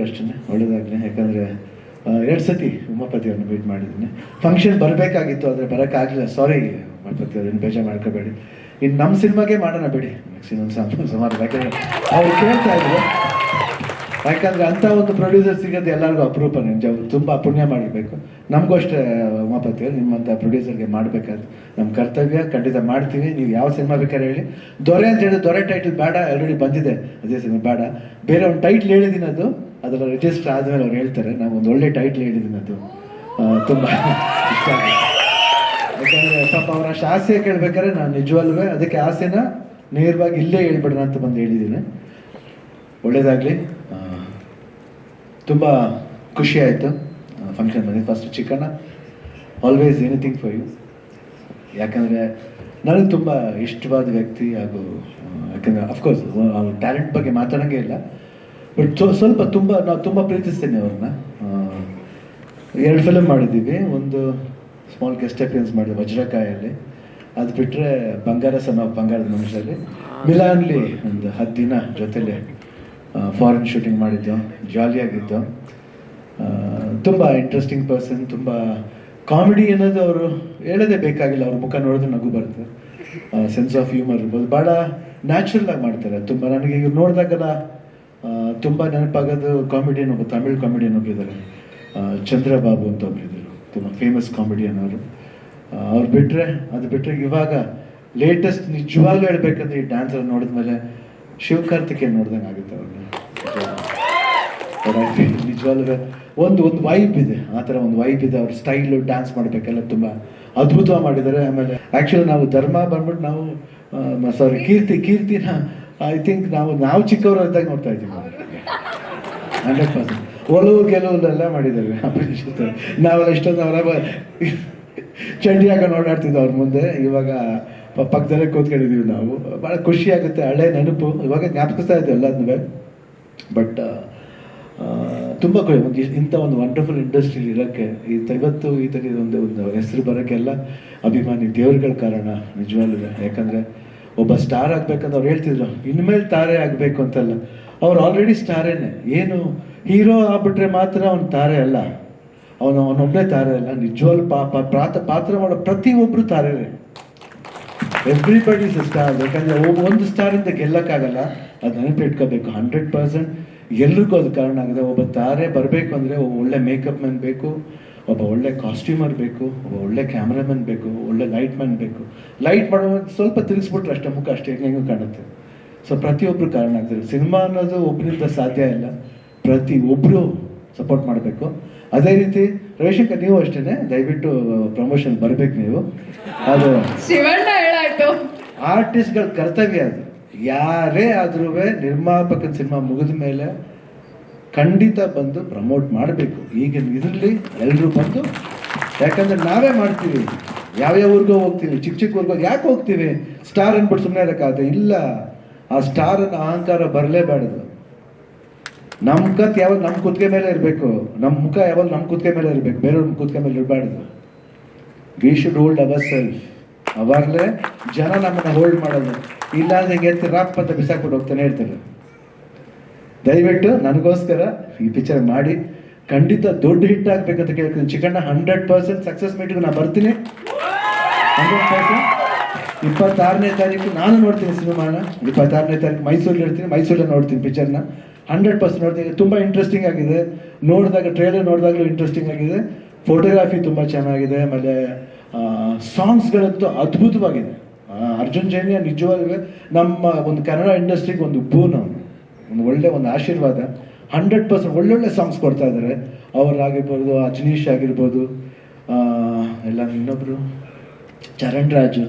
ಅವ್ರಿಗೂ ಅಷ್ಟೇ. ಒಳ್ಳೇದಾಗಲಿ. ಯಾಕಂದರೆ ಎರಡು ಸತಿ ಉಮಾಪತಿ ಅವ್ರನ್ನ ಮೀಟ್ ಮಾಡಿದ್ದೀನಿ. ಫಂಕ್ಷನ್ ಬರಬೇಕಾಗಿತ್ತು, ಆದರೆ ಬರೋಕ್ಕಾಗಲಿಲ್ಲ. ಸಾರಿ ಉಮಾಪತಿ ಅವ್ರನ್ನ ಬೇಜಾರು ಮಾಡ್ಕೋಬೇಡಿ. ಇನ್ನು ನಮ್ಮ ಸಿನಿಮಾಗೆ ಮಾಡೋಣ ಬೇಡಿ. ಮ್ಯಾಕ್ಸಿಮಮ್ ಸಮ ಸುಮಾರು. ಯಾಕಂದರೆ, ಅವ್ರು ಕೇಳ್ತಾ ಇದ್ರು. ಯಾಕಂದರೆ ಅಂಥ ಒಂದು ಪ್ರೊಡ್ಯೂಸರ್ ಸಿಗೋದು ಎಲ್ಲರಿಗೂ ಅಪರೂಪ ನಿಜ ತುಂಬ ಪುಣ್ಯ ಮಾಡಬೇಕು ನಮಗೂ ಅಷ್ಟೇ, ಉಮಾಪತಿ ಅವ್ರು, ನಿಮ್ಮಂಥ ಪ್ರೊಡ್ಯೂಸರ್ಗೆ ಮಾಡಬೇಕಾದ್ರೆ. ನಮ್ಮ ಕರ್ತವ್ಯ, ಖಂಡಿತ ಮಾಡ್ತೀವಿ. ನೀವು ಯಾವ ಸಿನಿಮಾ ಬೇಕಾದ್ರೆ ಹೇಳಿ. ದೊರೆ ಅಂತ ಹೇಳಿ, ದೊರೆ ಟೈಟಲ್ ಬೇಡ ಆಲ್ರೆಡಿ ಬಂದಿದೆ. ಅದೇ ಸಿನಿಮಾ ಬೇಡ. ಬೇರೆ ಒಂದು ಟೈಟ್ಲ್ ಹೇಳಿದ್ದೀನಿ ಅದು. ಅದರ ರಿಜಿಸ್ಟರ್ ಆದಮೇಲೆ ಅವ್ರು ಹೇಳ್ತಾರೆ ನಾನು ಒಂದು ಒಳ್ಳೆ ಟೈಟ್ಲ್ ಹೇಳಿದ್ದೀನಿ ಅದು. ತುಂಬ ಇಷ್ಟ ಯಾಕಂದರೆ ಪಾಪ ಅವರ ಆಸೆ ಕೇಳ್ಬೇಕಾದ್ರೆ ನಾನು ನಿಜವಲ್ವೇ ಅದಕ್ಕೆ ಆಸೆನ ನೇರವಾಗಿ ಇಲ್ಲೇ ಹೇಳ್ಬಿಡೋಣ ಅಂತ ಬಂದು ಹೇಳಿದ್ದೀನಿ ಒಳ್ಳೇದಾಗಲಿ. ತುಂಬ ಖುಷಿ ಆಯಿತು. ಫಂಕ್ಷನ್ ಬಂದಿದ್ದು first Chikkanna always anything for you ಯಾಕಂದರೆ ನನಗೆ ತುಂಬ ಇಷ್ಟವಾದ ವ್ಯಕ್ತಿ ಹಾಗೂ ಯಾಕಂದರೆ ಅಫ್ಕೋರ್ಸ್ ಟ್ಯಾಲೆಂಟ್ ಬಗ್ಗೆ ಮಾತಾಡೋಂಗೇ ಇಲ್ಲ. ಬಟ್ ಸ್ವಲ್ಪ ತುಂಬ ನಾವು ತುಂಬ ಪ್ರೀತಿಸ್ತೇನೆ ಅವ್ರನ್ನ. ಎರಡು ಫಿಲಮ್ ಮಾಡಿದ್ದೀವಿ. ಒಂದು ಸ್ಮಾಲ್ ಗೆಸ್ಟ್ ಅಪಿಯನ್ಸ್ ಮಾಡಿದೆ ವಜ್ರಕಾಯಲ್ಲಿ. ಅದು ಬಿಟ್ಟರೆ ಬಂಗಾರ ಸಮ, ಬಂಗಾರದ ಮನುಷ್ಯರಲ್ಲಿ ಮಿಲಾನ್ಲಿ ಒಂದು ಹತ್ತು ದಿನ ಜೊತೆಲಿ ಫಾರಿನ್ ಶೂಟಿಂಗ್ ಮಾಡಿದ್ದು. ಜಾಲಿಯಾಗಿದ್ದು ತುಂಬ ಇಂಟ್ರೆಸ್ಟಿಂಗ್ ಪರ್ಸನ್ ತುಂಬ ಕಾಮಿಡಿ ಅನ್ನೋದು ಅವರು ಹೇಳೋದೇ ಬೇಕಾಗಿಲ್ಲ. ಅವ್ರ ಮುಖ ನೋಡಿದ್ರೆ ನಗು ಬರುತ್ತೆ. ಸೆನ್ಸ್ ಆಫ್ ಹ್ಯೂಮರ್ ಇರ್ಬೋದು. ಭಾಳ ನ್ಯಾಚುರಲ್ ಆಗಿ ಮಾಡ್ತಾರೆ. ತುಂಬ, ನನಗೆ ಇವ್ರು ನೋಡಿದಾಗೆಲ್ಲ ತುಂಬ ನೆನಪಾಗೋದು ಕಾಮಿಡಿಯನ್ ಒಬ್ಬ ತಮಿಳ್ ಕಾಮಿಡಿಯನ್ ಒಬ್ಬರಿದ್ದಾರೆ ಚಂದ್ರಬಾಬು ಅಂತ ಒಬ್ಬರಿದ್ದರು ತುಂಬ ಫೇಮಸ್ ಕಾಮಿಡಿಯನ್ ಅವರು. ಅವ್ರು ಬಿಟ್ಟರೆ ಅದು ಬಿಟ್ಟರೆ ಇವಾಗ ಲೇಟೆಸ್ಟ್ ನಿಜವಾಗ್ಲೂ ಹೇಳ್ಬೇಕಂದ್ರೆ ಈ ನೋಡಿದ ನೋಡಿದ್ಮೇಲೆ ಶಿವಕಾರ್ತಿಕೇಯನ್ ನೋಡ್ದಂಗೆ ಆಗುತ್ತೆ ಅವ್ರನ್ನ ನಿಜವಾಗ್ಲೂ ಒಂದು ಒಂದು ವೈಬ್ ಇದೆ. ಆ ಥರ ಒಂದು ವೈಬ್ ಇದೆ. ಅವ್ರ ಸ್ಟೈಲು ಡ್ಯಾನ್ಸ್ ಮಾಡಬೇಕೆಲ್ಲ ತುಂಬ ಅದ್ಭುತವಾಗಿ ಮಾಡಿದ್ದಾರೆ. ಆಮೇಲೆ ಆ್ಯಕ್ಚುಲಿ ನಾವು ಧರ್ಮ ಬಂದ್ಬಿಟ್ಟು ನಾವು ಸಾರಿ ಕೀರ್ತಿ, ಕೀರ್ತಿನ ಐ ಥಿಂಕ್ ನಾವು ನಾವು ಚಿಕ್ಕವರು ಇದ್ದಾಗ ನೋಡ್ತಾ ಇದ್ದೀವಿ. ಹಂಡ್ರೆಡ್ ಪರ್ಸೆಂಟ್ ಒಲವು ಗೆಲುವುದೆಲ್ಲ ಮಾಡಿದ್ದಾರೆ ನಾವೆಲ್ಲ ಇಷ್ಟೊಂದು ಅವರ ಚಂಡಿ ಹಾಕೊಂಡು ಓಡಾಡ್ತಿದ್ದೆ ಅವ್ರ ಮುಂದೆ. ಇವಾಗ ಪಕ್ಕದಲ್ಲೇ ಕೂತ್ಕೊಂಡಿದ್ದೀವಿ ನಾವು. ಭಾಳ ಖುಷಿ ಆಗುತ್ತೆ. ಹಳೆ ನೆನಪು. ಇವಾಗ ಜ್ಞಾಪಕಿಸ್ತಾ ಇದ್ದೆ ಎಲ್ಲದನ್ನೂ ಬಟ್ ತುಂಬ ಒಂದು ಇಂಥ ಒಂದು ವಂಡರ್ಫುಲ್ ಇಂಡಸ್ಟ್ರಿ ಇರೋಕ್ಕೆ ಈ ಇವತ್ತು ಈ ಥರ ಒಂದು ಒಂದು ಹೆಸರು ಬರೋಕ್ಕೆಲ್ಲ ಅಭಿಮಾನಿ ದೇವ್ರಗಳ ಕಾರಣ ನಿಜವಾಗ್ಲೂ ಯಾಕಂದರೆ ಒಬ್ಬ ಸ್ಟಾರ್ ಆಗಬೇಕಂತ ಅವ್ರು ಹೇಳ್ತಿದ್ರು. ಇನ್ಮೇಲೆ ತಾರೆ ಆಗಬೇಕು ಅಂತಲ್ಲ. ಅವ್ರು ಆಲ್ರೆಡಿ ಸ್ಟಾರೇನೆ. ಏನು? ಹೀರೋ ಆಗ್ಬಿಟ್ರೆ ಮಾತ್ರ ಅವ್ನು ತಾರೆ ಅಲ್ಲ. ಅವನು ಅವನೊಬ್ಬನೇ ತಾರೆ ಅಲ್ಲ. ನಿಜವಾಗ್ಲೂ ಪಾಪ, ಪ್ರಾತ, ಪಾತ್ರ ಮಾಡೋ ಪ್ರತಿಯೊಬ್ಬರು ತಾರೇನೆ. ಎವ್ರಿಬಡಿ ಇಸ್ ಸ್ಟಾರ್ ಯಾಕಂದರೆ ಒಂದು ಸ್ಟಾರ್ ಇಂದ ಗೆಲ್ಲಕ್ಕಾಗಲ್ಲ. ಅದು ನೆನಪಿಟ್ಕೋಬೇಕು. ಹಂಡ್ರೆಡ್ ಪರ್ಸೆಂಟ್ ಎಲ್ರಿಗೂ ಅದು ಕಾರಣ ಆಗಿದೆ. ಒಬ್ಬ ತಾರೆ ಬರಬೇಕು ಅಂದರೆ ಒಬ್ಬ ಒಳ್ಳೆ ಮೇಕಪ್ ಮ್ಯಾನ್ ಬೇಕು, ಒಬ್ಬ ಒಳ್ಳೆ ಕಾಸ್ಟ್ಯೂಮರ್ ಬೇಕು, ಒಬ್ಬ ಒಳ್ಳೆ ಕ್ಯಾಮ್ರಾಮನ್ ಬೇಕು, ಒಳ್ಳೆ ಲೈಟ್ ಮ್ಯಾನ್ ಬೇಕು. ಲೈಟ್ ಮಾಡೋ ಸ್ವಲ್ಪ ತಿರುಗಿಸ್ಬಿಟ್ರೆ ಅಷ್ಟೇ, ಮುಖ ಅಷ್ಟೇ ಹೆಂಗೆ ಕಾಣುತ್ತೆ. ಸೊ ಪ್ರತಿಯೊಬ್ಬರು ಕಾರಣ ಆಗ್ತಾರೆ ಸಿನಿಮಾ ಅನ್ನೋದು ಒಬ್ಬರಿಂದ ಸಾಧ್ಯ ಇಲ್ಲ. ಪ್ರತಿ ಒಬ್ಬರು ಸಪೋರ್ಟ್ ಮಾಡಬೇಕು. ಅದೇ ರೀತಿ ರವಿಶಂಕರ್ ನೀವು ಅಷ್ಟೇ ದಯವಿಟ್ಟು ಪ್ರಮೋಷನ್ ಬರಬೇಕು ನೀವು. ಅದು ಆರ್ಟಿಸ್ಟ್ಗಳ ಕರ್ತವ್ಯ ಅದು. ಯಾರೇ ಆದ್ರೂ ನಿರ್ಮಾಪಕನ ಸಿನಿಮಾ ಮುಗಿದ ಮೇಲೆ ಖಂಡಿತ ಬಂದು ಪ್ರಮೋಟ್ ಮಾಡಬೇಕು. ಈಗಿನ ಇದರಲ್ಲಿ ಎಲ್ಲರೂ ಬಂದು ಯಾಕಂದ್ರೆ ನಾವೇ ಮಾಡ್ತೀವಿ. ಯಾವ್ಯಾವ ಊರಿಗೋ ಹೋಗ್ತೀವಿ ಚಿಕ್ಕ ಚಿಕ್ಕ ಊರಿಗೋ ಯಾಕೆ ಹೋಗ್ತೀವಿ? ಸ್ಟಾರ್ ಅನ್ಬಿಟ್ಟು ಸುಮ್ಮನೆ ಇರೋಕ್ಕಾಗತ್ತೆ ಇಲ್ಲ ಆ ಸ್ಟಾರ್ ಅನ್ನ ಅಹಂಕಾರ ಬರಲೇಬಾರ್ದು ನಮ್ಮ ಕತ್ ಯಾವಾಗ ನಮ್ಮ ಕುತ್ತಿಗೆ ಮೇಲೆ ಇರಬೇಕು ನಮ್ಮ ಮುಖ ಯಾವಾಗ ನಮ್ಮ ಕುತ್ತಿಗೆ ಮೇಲೆ ಇರಬೇಕು, ಬೇರೆಯವ್ರ ಕುತ್ತಿಗೆ ಮೇಲೆ ಇರಬಾರ್ದು. We should hold our self ಅವಾಗಲೇ ಜನ ನಮ್ಮನ್ನು ಹೋಲ್ಡ್ ಮಾಡೋದು. ಇಲ್ಲ ಅಂದ್ರೆ ಹಿಂಗೆ ರಾಪ್ ಅಂತ ಬಿಸಾಕ್ಬಿಟ್ಟು ಹೋಗ್ತಾನೆ ಇರ್ತಾರೆ. ದಯವಿಟ್ಟು ನನಗೋಸ್ಕರ ಈ ಪಿಕ್ಚರ್ ಮಾಡಿ. ಖಂಡಿತ ದೊಡ್ಡ ಹಿಟ್ ಆಗ್ಬೇಕಂತ ಕೇಳ್ತೀನಿ. ಚಿಕಣ್ಣ ಹಂಡ್ರೆಡ್ ಪರ್ಸೆಂಟ್ ಸಕ್ಸಸ್ ಮೀಟಿಗೆ ನಾನು ಬರ್ತೀನಿ. ಹಂಡ್ರೆಡ್ ಪರ್ಸೆಂಟ್ ಇಪ್ಪತ್ತಾರನೇ ತಾರೀಕು ನಾನು ನೋಡ್ತೀನಿ ಸಿನಿಮಾನ. ಇಪ್ಪತ್ತಾರನೇ ತಾರೀಕು ಮೈಸೂರಲ್ಲಿ ಇರ್ತೀನಿ ಮೈಸೂರಲ್ಲಿ ನೋಡ್ತೀನಿ ಪಿಕ್ಚರ್ನ ಹಂಡ್ರೆಡ್ ಪರ್ಸೆಂಟ್ ನೋಡ್ತೀನಿ. ತುಂಬ ಇಂಟ್ರೆಸ್ಟಿಂಗ್ ಆಗಿದೆ. ನೋಡಿದಾಗ ಟ್ರೇಲರ್ ನೋಡಿದಾಗಲೂ ಇಂಟ್ರೆಸ್ಟಿಂಗ್ ಆಗಿದೆ. ಫೋಟೋಗ್ರಾಫಿ ತುಂಬ ಚೆನ್ನಾಗಿದೆ. ಆಮೇಲೆ ಸಾಂಗ್ಸ್ಗಳಂತೂ ಅದ್ಭುತವಾಗಿದೆ. ಅರ್ಜುನ್ ಜೈನಿಯ ನಿಜವಾಗ್ಲೂ ನಮ್ಮ ಒಂದು ಕನ್ನಡ ಇಂಡಸ್ಟ್ರಿಗೆ ಒಂದು ಬೂನ್ ಒಂದು ಒಳ್ಳೆ ಒಂದು ಆಶೀರ್ವಾದ. ಹಂಡ್ರೆಡ್ ಪರ್ಸೆಂಟ್ ಒಳ್ಳೊಳ್ಳೆ ಸಾಂಗ್ಸ್ ಕೊಡ್ತಾ ಇದ್ದಾರೆ. ಅವರಾಗಿರ್ಬೋದು ಅಜನೀಶ್ ಆಗಿರ್ಬೋದು ಎಲ್ಲ ಇನ್ನೊಬ್ಬರು ಚರಣ್ ರಾಜು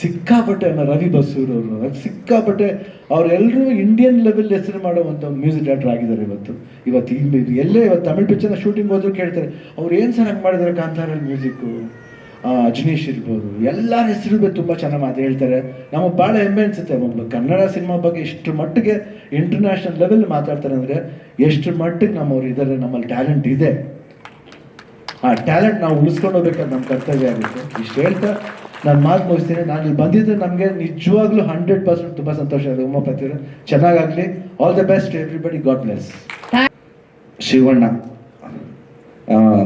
ಸಿಕ್ಕಾಪಟ್ಟೆ ರವಿ ಬಸೂರ್ ಅವರು. ಸಿಕ್ಕಾಪಟ್ಟೆ ಅವರೆಲ್ಲರೂ ಇಂಡಿಯನ್ ಲೆವೆಲ್ ಹೆಸರು ಮಾಡುವಂಥ ಮ್ಯೂಸಿಕ್ ಡೈರೆಕ್ಟರ್ ಆಗಿದ್ದಾರೆ ಇವತ್ತು. ಇವತ್ತು ಇಲ್ಲಿ ಎಲ್ಲೇ ಇವತ್ತು ತಮಿಳ್ ಪಿಕ್ಚರ್ನ ಶೂಟಿಂಗ್ ಹೋದ್ರು ಕೇಳ್ತಾರೆ, ಅವ್ರು ಏನು ಸರ್ ಹಂಗೆ ಮಾಡಿದ್ದಾರೆ ಕಾಂತಾರಲ್ಲಿ ಮ್ಯೂಸಿಕ್ಕು ಅಜನೀಶ್ ಇರ್ಬೋದು. ಎಲ್ಲರ ಹೆಸರು ತುಂಬ ಚೆನ್ನಾಗಿ ಮಾತು ಹೇಳ್ತಾರೆ. ನಮಗೆ ಭಾಳ ಹೆಮ್ಮೆ ಅನಿಸುತ್ತೆ. ಒಬ್ಬ ಕನ್ನಡ ಸಿನಿಮಾ ಬಗ್ಗೆ ಎಷ್ಟು ಮಟ್ಟಿಗೆ ಇಂಟರ್ನ್ಯಾಷನಲ್ ಲೆವೆಲ್ ಮಾತಾಡ್ತಾರೆ ಅಂದರೆ ಎಷ್ಟು ಮಟ್ಟಿಗೆ ನಮ್ಮವ್ರು ಇದ್ದಾರೆ ನಮ್ಮಲ್ಲಿ ಟ್ಯಾಲೆಂಟ್ ಇದೆ. ಆ ಟ್ಯಾಲೆಂಟ್ ನಾವು ಉಳಿಸ್ಕೊಂಡು ಹೋಗ್ಬೇಕಾದ್ರೆ ನಮ್ಮ ಕರ್ತವ್ಯ ಆಗುತ್ತೆ. ಇಷ್ಟು ಹೇಳ್ತಾ ನಾನು ಮಾತು ಮುಗಿಸ್ತೀನಿ. ನಾನು ಇಲ್ಲಿ ಬಂದಿದ್ದು ನಮಗೆ ನಿಜವಾಗ್ಲೂ ಹಂಡ್ರೆಡ್ ಪರ್ಸೆಂಟ್ ತುಂಬ ಸಂತೋಷ. ಇದೆ ಉಮಾಪತಿ ಚೆನ್ನಾಗಾಗ್ಲಿ. ಚೆನ್ನಾಗಾಗಲಿ all the best everybody God bless Shivanna.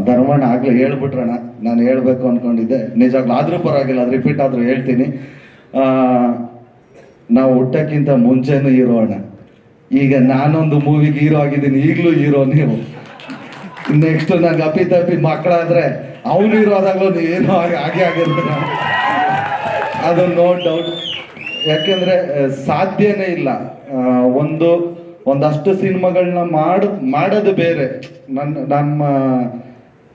Dharmanna ಆಗ್ಲೇ ಹೇಳ್ಬಿಟ್ರಣ್ಣ. ನಾನು ಹೇಳ್ಬೇಕು ಅನ್ಕೊಂಡಿದ್ದೆ. ನಿಜಾಗ್ಲೂ ಆದ್ರೂ ಪರವಾಗಿಲ್ಲ, ಅದು ರಿಪೀಟ್ ಆದರೂ ಹೇಳ್ತೀನಿ. ನಾವು ಹುಟ್ಟಕ್ಕಿಂತ ಮುಂಚೆನೂ ಹೀರೋ ಅಣ್ಣ ಈಗ ನಾನೊಂದು ಮೂವಿಗೆ ಹೀರೋ ಆಗಿದ್ದೀನಿ. ಈಗಲೂ ಹೀರೋ ನೀವು. ನೆಕ್ಸ್ಟ್ ನಂಗೆ ಅಪ್ಪಿ ತಪ್ಪಿ ಮಕ್ಕಳಾದ್ರೆ ಅವನು ಹೀರೋ ಆದಾಗಲೂ ನೀವೇನೋ ಹಾಗೆ ಹಾಗೆ ಆಗಿರ್ತೀರ ಅದು ನೋ ಡೌಟ್ ಯಾಕೆಂದ್ರೆ ಸಾಧ್ಯನೇ ಇಲ್ಲ. ಒಂದು, ಒಂದಷ್ಟು ಸಿನಿಮಾಗಳನ್ನ ಮಾಡ, ಮಾಡೋದು ಬೇರೆ. ನನ್ನ ನಮ್ಮ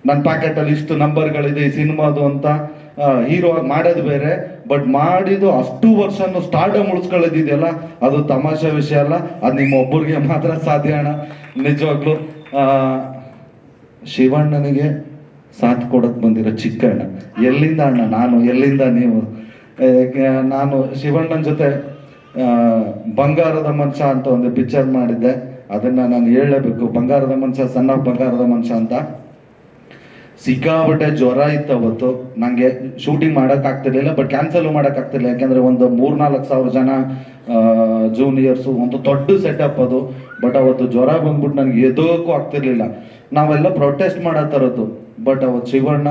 ನನ್ನ ಪ್ಯಾಕೆಟಲ್ಲಿ ಇಷ್ಟು ನಂಬರ್ಗಳಿದೆ ಈ ಸಿನಿಮಾದು ಅಂತ ಹೀರೋ ಮಾಡೋದು ಬೇರೆ. ಬಟ್ ಮಾಡಿದ್ದು ಅಷ್ಟು ವರ್ಷನೂ ಸ್ಟಾರ್ಡಮ್ ಉಳಿಸ್ಕೊಳ್ಳೋದಿದೆಯಲ್ಲ ಅದು ತಮಾಷೆ ವಿಷಯ ಅಲ್ಲ. ಅದು ನಿಮ್ಮ ಒಬ್ಬರಿಗೆ ಮಾತ್ರ ಸಾಧ್ಯ ಅಣ್ಣ. ನಿಜವಾಗ್ಲು ಶಿವಣ್ಣನಿಗೆ ಸಾಥ್ ಕೊಡಕ್ ಬಂದಿರೋ ಚಿಕ್ಕಣ್ಣ. ಎಲ್ಲಿಂದ ಅಣ್ಣ? ನಾನು ಎಲ್ಲಿಂದ ನೀವು? ನಾನು ಶಿವಣ್ಣನ ಜೊತೆ ಬಂಗಾರದ ಮನುಷ್ಯ ಅಂತ ಒಂದು ಪಿಕ್ಚರ್ ಮಾಡಿದ್ದೆ. ಅದನ್ನ ನಾನು ಹೇಳಲೇಬೇಕು ಬಂಗಾರದ ಮನುಷ್ಯ ಸಣ್ಣ ಬಂಗಾರದ ಮನುಷ್ಯ ಅಂತ. ಸಿಕ್ಕಾಪಟ್ಟೆ ಜ್ವರ ಇತ್ತು ಅವತ್ತು. ನನಗೆ ಶೂಟಿಂಗ್ ಮಾಡಕ್ ಆಗ್ತಿರ್ಲಿಲ್ಲ ಬಟ್ ಕ್ಯಾನ್ಸಲ್ ಮಾಡಕ್ ಯಾಕೆಂದರೆ ಯಾಕಂದ್ರೆ ಒಂದು ಮೂರ್ನಾಲ್ಕು ಸಾವಿರ ಜನ ಜೂನಿಯರ್ಸು ಒಂದು ದೊಡ್ಡ ಸೆಟಪ್ ಅದು. ಬಟ್ ಅವತ್ತು ಜ್ವರ ಬಂದ್ಬಿಟ್ಟು ನನಗೆ ಎದೋಕ್ಕೂ ಆಗ್ತಿರ್ಲಿಲ್ಲ. ನಾವೆಲ್ಲ ಪ್ರೊಟೆಸ್ಟ್ ಮಾಡೋ ಥರದ್ದು ಬಟ್ ಅವತ್ತು ಶಿವಣ್ಣ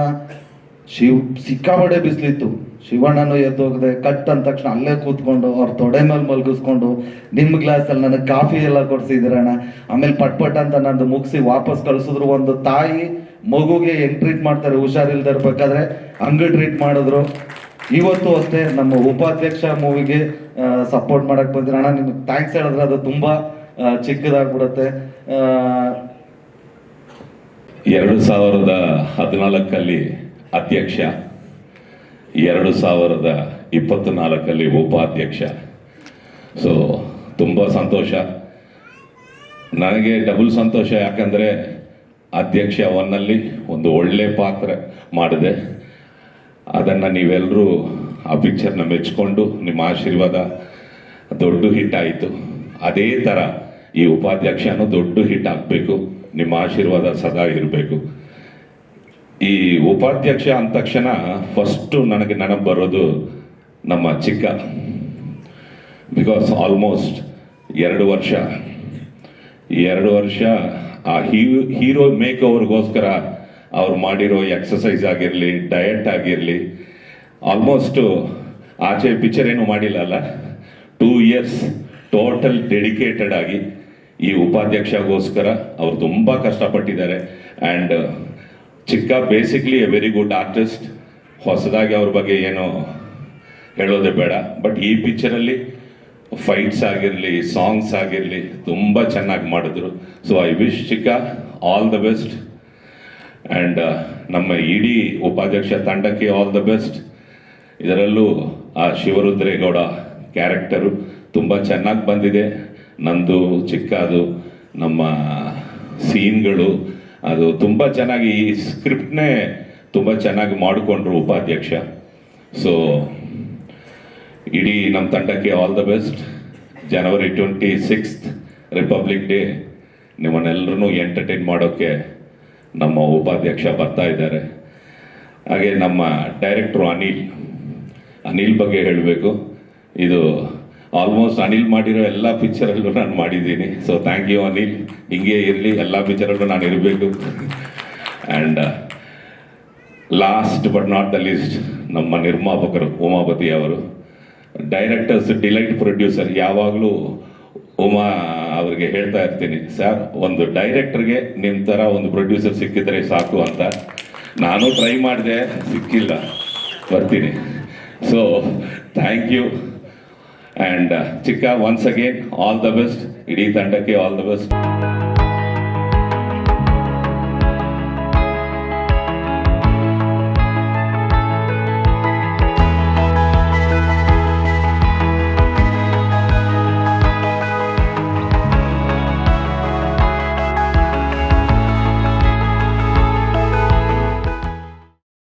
ಶಿವ್ ಸಿಕ್ಕಾಪಡೆ ಬಿಸಿಲಿತ್ತು. ಶಿವಣ್ಣನು ಎದ್ದೋಗದೆ ಕಟ್ ಅಂದ ತಕ್ಷಣ ಅಲ್ಲೇ ಕೂತ್ಕೊಂಡು ಅವ್ರ ತೊಡೆ ಮೇಲೆ ಮಲಗಿಸ್ಕೊಂಡು ನಿಮ್ಮ ಗ್ಲಾಸಲ್ಲಿ ನನಗೆ ಕಾಫಿ ಎಲ್ಲ ಕೊಡ್ಸಿದಿರಣ್ಣ. ಆಮೇಲೆ ಪಟ್ಪಟ್ ಪಟ್ ಅಂತ ನಂದು ಮುಗಿಸಿ ವಾಪಸ್ ಕಳಿಸಿದ್ರು ಒಂದು ತಾಯಿ ಮಗುಗೆ ಹೆಂಗ್ ಟ್ರೀಟ್ ಮಾಡ್ತಾರೆ ಹುಷಾರಿಲ್ದೇ ಇರ್ಬೇಕಾದ್ರೆ ಹಂಗೆ ಟ್ರೀಟ್ ಮಾಡಿದ್ರು. ಇವತ್ತು ಅಷ್ಟೇ ನಮ್ಮ ಉಪಾಧ್ಯಕ್ಷ ಮೂವಿಗೆ ಸಪೋರ್ಟ್ ಮಾಡಕ್ ಬಂದಿರಣ್ಣ. ನಿಮ್ಗೆ ಥ್ಯಾಂಕ್ಸ್ ಹೇಳಿದ್ರೆ ಅದು ತುಂಬಾ ಚಿಕ್ಕದಾಗ್ಬಿಡುತ್ತೆ. ಎರಡು ಸಾವಿರದ ಹದಿನಾಲ್ಕಲ್ಲಿ ಅಧ್ಯಕ್ಷ, ಎರಡು ಸಾವಿರದ ಇಪ್ಪತ್ತ್ನಾಲ್ಕಲ್ಲಿ ಉಪಾಧ್ಯಕ್ಷ. ಸೊ ತುಂಬ ಸಂತೋಷ. ನನಗೆ ಡಬಲ್ ಸಂತೋಷ ಯಾಕಂದರೆ ಅಧ್ಯಕ್ಷ ಒನ್ನಲ್ಲಿ ಒಂದು ಒಳ್ಳೆ ಪಾತ್ರ ಮಾಡಿದೆ. ಅದನ್ನು ನೀವೆಲ್ಲರೂ ಆ ಪಿಕ್ಚರ್ನ ಮೆಚ್ಚಿಕೊಂಡು ನಿಮ್ಮ ಆಶೀರ್ವಾದ ದೊಡ್ಡ ಹಿಟ್ ಆಯಿತು. ಅದೇ ಥರ ಈ ಉಪಾಧ್ಯಕ್ಷನೂ ದೊಡ್ಡ ಹಿಟ್ ಆಗಬೇಕು. ನಿಮ್ಮ ಆಶೀರ್ವಾದ ಸದಾ ಇರಬೇಕು. ಈ ಉಪಾಧ್ಯಕ್ಷ ಅಂದ ತಕ್ಷಣ ಫಸ್ಟು ನನಗೆ ನೆನಪು ಬರೋದು ನಮ್ಮ ಚಿಕ್ಕ. ಬಿಕಾಸ್ ಆಲ್ಮೋಸ್ಟ್ ಎರಡು ವರ್ಷ. ಎರಡು ವರ್ಷ ಆ ಹೀರೋ ಮೇಕ್ ಅವ್ರಿಗೋಸ್ಕರ ಅವ್ರು ಮಾಡಿರೋ ಎಕ್ಸಸೈಸ್ ಆಗಿರಲಿ ಡಯಟ್ ಆಗಿರಲಿ ಆಲ್ಮೋಸ್ಟು ಆಚೆ ಪಿಕ್ಚರ್ ಏನು ಮಾಡಿಲ್ಲ ಅಲ್ಲ. ಟೂ ಇಯರ್ಸ್ ಟೋಟಲ್ ಡೆಡಿಕೇಟೆಡ್ ಆಗಿ ಈ ಉಪಾಧ್ಯಕ್ಷಗೋಸ್ಕರ ಅವರು ತುಂಬ ಕಷ್ಟಪಟ್ಟಿದ್ದಾರೆ. And Chikka basically a very good artist ಹೊಸದಾಗಿ ಅವ್ರ ಬಗ್ಗೆ ಏನು ಹೇಳೋದೇ ಬೇಡ. ಬಟ್ ಈ ಪಿಕ್ಚರಲ್ಲಿ ಫೈಟ್ಸ್ ಆಗಿರಲಿ ಸಾಂಗ್ಸ್ ಆಗಿರಲಿ ತುಂಬ ಚೆನ್ನಾಗಿ ಮಾಡಿದ್ರು. So I wish Chikka all the best and ನಮ್ಮ ಇಡೀ ಉಪಾಧ್ಯಕ್ಷ ತಂಡಕ್ಕೆ ಆಲ್ ದ ಬೆಸ್ಟ್ ಇದರಲ್ಲೂ, ಆ ಶಿವರುದ್ರೇಗೌಡ ಕ್ಯಾರೆಕ್ಟರು ತುಂಬ ಚೆನ್ನಾಗಿ ಬಂದಿದೆ. ನಂದು ಚಿಕ್ಕದು, ನಮ್ಮ ಸೀನ್ಗಳು ಅದು ತುಂಬ ಚೆನ್ನಾಗಿ ಈ ಸ್ಕ್ರಿಪ್ಟ್ನೇ ತುಂಬ ಚೆನ್ನಾಗಿ ಮಾಡಿಕೊಂಡ್ರು ಉಪಾಧ್ಯಕ್ಷ. ಸೊ ಇಡೀ ನಮ್ಮ ತಂಡಕ್ಕೆ all the best January twenty sixth Republic Day ನಿಮ್ಮನ್ನೆಲ್ಲರೂ entertain ಮಾಡೋಕ್ಕೆ ನಮ್ಮ ಉಪಾಧ್ಯಕ್ಷ ಬರ್ತಾ ಇದ್ದಾರೆ. ಹಾಗೆ ನಮ್ಮ ಡೈರೆಕ್ಟ್ರು ಅನಿಲ್ ಅನಿಲ್ ಬಗ್ಗೆ ಹೇಳಬೇಕು. ಇದು ಆಲ್ಮೋಸ್ಟ್ ಅನಿಲ್ ಮಾಡಿರೋ ಎಲ್ಲ ಪಿಕ್ಚರಲ್ಲೂ ನಾನು ಮಾಡಿದ್ದೀನಿ. ಸೊ ಥ್ಯಾಂಕ್ ಯು ಅನಿಲ್ ಹಿಂಗೆ ಇರಲಿ, ಎಲ್ಲ ಪಿಕ್ಚರಲ್ಲೂ ನಾನು ಇರಬೇಕು. And last but not the least ನಮ್ಮ ನಿರ್ಮಾಪಕರು ಉಮಾಪತಿ ಅವರು. ಡೈರೆಕ್ಟರ್ಸ್ ಡಿಲೈಟ್ ಪ್ರೊಡ್ಯೂಸರ್ ಯಾವಾಗಲೂ ಉಮಾ ಅವರಿಗೆ ಹೇಳ್ತಾ ಇರ್ತೀನಿ ಸರ್ ಒಂದು ಡೈರೆಕ್ಟರ್ಗೆ ನಿಮ್ಮ ಥರ ಒಂದು ಪ್ರೊಡ್ಯೂಸರ್ ಸಿಕ್ಕಿದ್ರೆ ಸಾಕು ಅಂತ. ನಾನು ಟ್ರೈ ಮಾಡಿದೆ, ಸಿಕ್ಕಿಲ್ಲ. ಬರ್ತೀನಿ. ಸೊ ಥ್ಯಾಂಕ್ ಯು ಆ್ಯಂಡ್ ಚಿಕ್ಕ once again all the best ಇಡೀ ತಂಡಕ್ಕೆ ಆಲ್ ದ ಬೆಸ್ಟ್